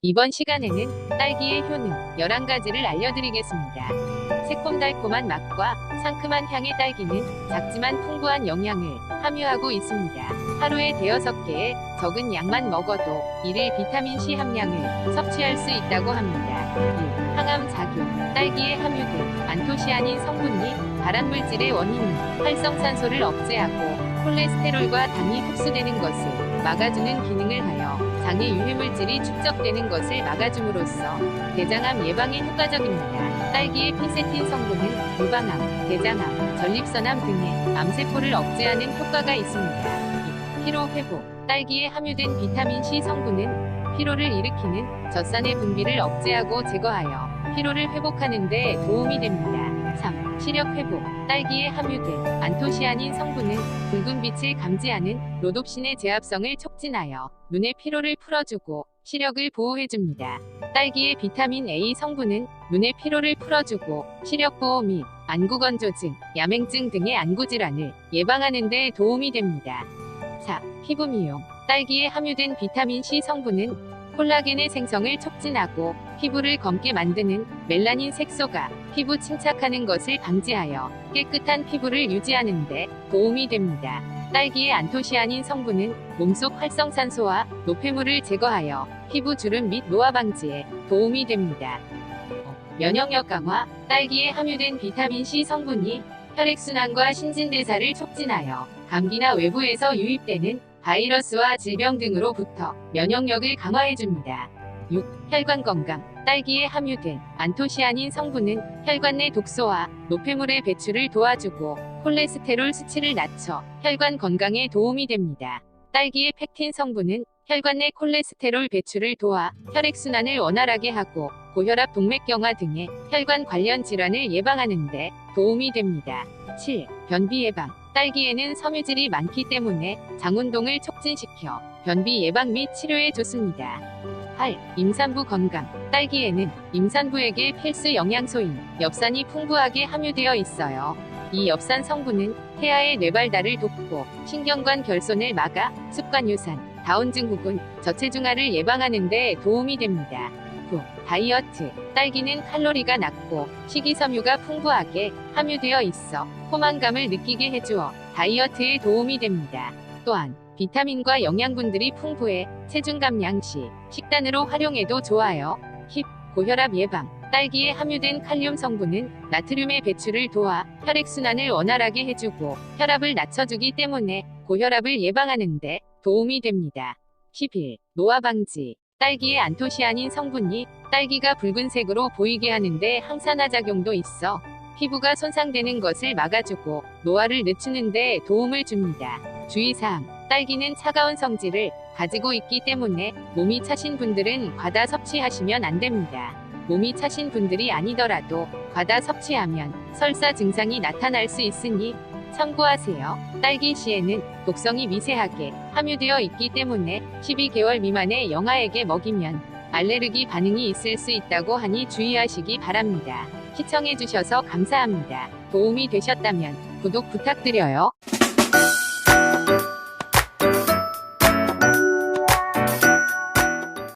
이번 시간에는 딸기의 효능 11가지를 알려드리겠습니다. 새콤달콤한 맛과 상큼한 향의 딸기는 작지만 풍부한 영양을 함유하고 있습니다. 하루에 대여섯 개의 적은 양만 먹어도 일일 비타민C 함량을 섭취할 수 있다고 합니다. 1. 항암 작용 딸기에 함유된 안토시아닌 성분이 발암물질의 원인인 활성산소를 억제하고 콜레스테롤과 당이 흡수되는 것을 막아주는 기능을 하여 장에 유해물질이 축적되는 것을 막아줌으로써 대장암 예방에 효과적입니다. 딸기의 피세틴 성분은 유방암, 대장암, 전립선암 등의 암세포를 억제하는 효과가 있습니다. 2. 피로 회복 딸기에 함유된 비타민C 성분은 피로를 일으키는 젖산의 분비를 억제하고 제거하여 피로를 회복하는 데 도움이 됩니다. 3. 시력 회복. 딸기에 함유된 안토시아닌 성분은 붉은 빛을 감지하는 로놉신의 제압성을 촉진하여 눈의 피로를 풀어주고 시력을 보호해줍니다. 딸기의 비타민 A 성분은 눈의 피로를 풀어주고 시력 보호 및 안구 건조증, 야맹증 등의 안구 질환을 예방하는 데 도움이 됩니다. 4. 피부 미용. 딸기에 함유된 비타민 C 성분은 콜라겐의 생성을 촉진하고 피부를 검게 만드는 멜라닌 색소가 피부 침착하는 것을 방지하여 깨끗한 피부를 유지하는 데 도움이 됩니다. 딸기의 안토시아닌 성분은 몸속 활성산소와 노폐물을 제거하여 피부 주름 및 노화 방지에 도움이 됩니다. 면역력 강화 딸기에 함유된 비타민C 성분이 혈액순환과 신진대사를 촉진하여 감기나 외부에서 유입되는 바이러스와 질병 등으로부터 면역력을 강화해줍니다. 6. 혈관 건강 딸기에 함유된 안토시아닌 성분은 혈관 내 독소와 노폐물의 배출을 도와주고 콜레스테롤 수치를 낮춰 혈관 건강에 도움이 됩니다. 딸기의 팩틴 성분은 혈관 내 콜레스테롤 배출을 도와 혈액순환을 원활하게 하고 고혈압 동맥경화 등의 혈관 관련 질환을 예방하는 데 도움이 됩니다. 7. 변비 예방 딸기에는 섬유질이 많기 때문에 장운동을 촉진시켜 변비 예방 및 치료에 좋습니다. 8. 임산부 건강 딸기에는 임산부에게 필수 영양소인 엽산이 풍부하게 함유되어 있어요. 이 엽산 성분은 태아의 뇌발달을 돕고 신경관 결손을 막아 습관 유산, 다운 증후군, 저체중아를 예방하는 데 도움이 됩니다. 9. 다이어트 딸기는 칼로리가 낮고 식이섬유가 풍부하게 함유되어 있어 포만감을 느끼게 해주어 다이어트에 도움이 됩니다. 또한 비타민과 영양분들이 풍부해 체중 감량 시 식단으로 활용해도 좋아요. 10. 고혈압 예방 딸기에 함유된 칼륨 성분은 나트륨의 배출을 도와 혈액순환을 원활하게 해주고 혈압을 낮춰주기 때문에 고혈압을 예방하는 데 도움이 됩니다. 11. 노화 방지 딸기의 안토시아닌 성분이 딸기가 붉은색으로 보이게 하는데 항산화 작용도 있어 피부가 손상되는 것을 막아주고 노화를 늦추는 데 도움을 줍니다. 주의사항 딸기는 차가운 성질을 가지고 있기 때문에 몸이 차신 분들은 과다 섭취하시면 안 됩니다. 몸이 차신 분들이 아니더라도 과다 섭취하면 설사 증상이 나타날 수 있으니 참고하세요. 딸기 씨에는 독성이 미세하게 함유되어 있기 때문에 12개월 미만의 영아에게 먹이면 알레르기 반응이 있을 수 있다고 하니 주의하시기 바랍니다. 시청해주셔서 감사합니다. 도움이 되셨다면 구독 부탁드려요.